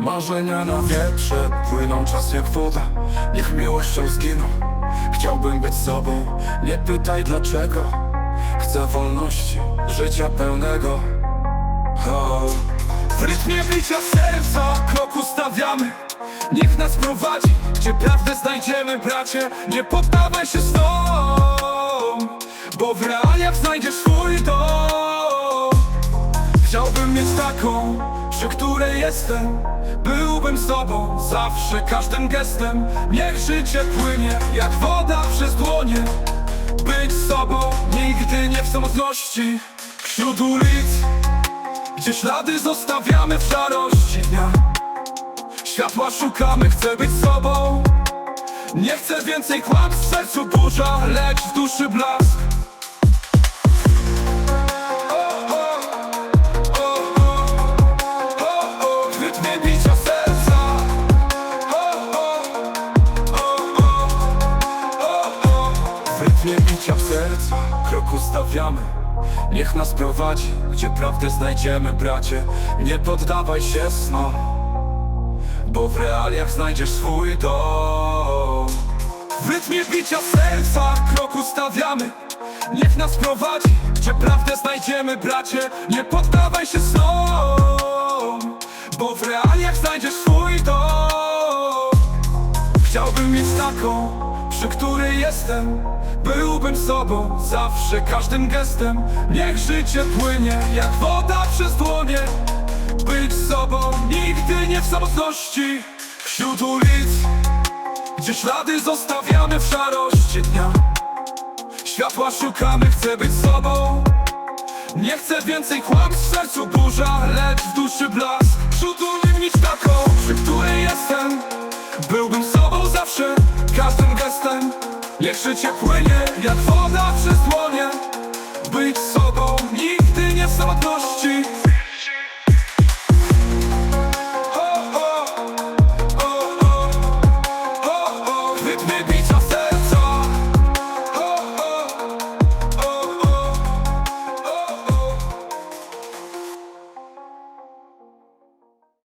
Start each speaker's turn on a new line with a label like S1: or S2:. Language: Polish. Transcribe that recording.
S1: Marzenia na wietrze płyną czas jak woda. Niech miłością zginą. Chciałbym być sobą. Nie pytaj dlaczego. Chcę wolności, życia pełnego. O. W rytmie bicia serca krok ustawiamy Niech nas prowadzi, gdzie prawdę znajdziemy bracie. Nie poddawaj się snom Bo w realiach znajdziesz swój dom. Chciałbym mieć taką, przy której jestem Byłbym sobą, zawsze każdym gestem. Niech życie płynie, jak woda przez dłonie. Być sobą, nigdy nie w samotności. Wśród ulic, gdzie ślady zostawiamy w szarości dnia. Światła szukamy, chcę być sobą Nie chcę więcej kłamstw, w sercu burza, lecz w duszy blask W rytmie bicia serca krok ustawiamy Niech nas prowadzi, gdzie prawdę znajdziemy bracie. Nie poddawaj się snom Bo w realiach znajdziesz swój dom. W rytmie bicia serca krok ustawiamy Niech nas prowadzi, gdzie prawdę znajdziemy bracie. Nie poddawaj się snom Bo w realiach znajdziesz swój dom. Chciałbym mieć taką, przy której jestem Byłbym sobą, zawsze każdym gestem. Niech życie płynie, jak woda przez dłonie. Być sobą, nigdy nie w samotności. Wśród ulic, gdzie ślady zostawiamy w szarości dnia. Światła szukamy, chcę być sobą. Nie chcę więcej kłamstw, w sercu burza, lecz w duszy blask. Przytulnym mieć taką, przy której życie płynie, jak woda przez Być sobą,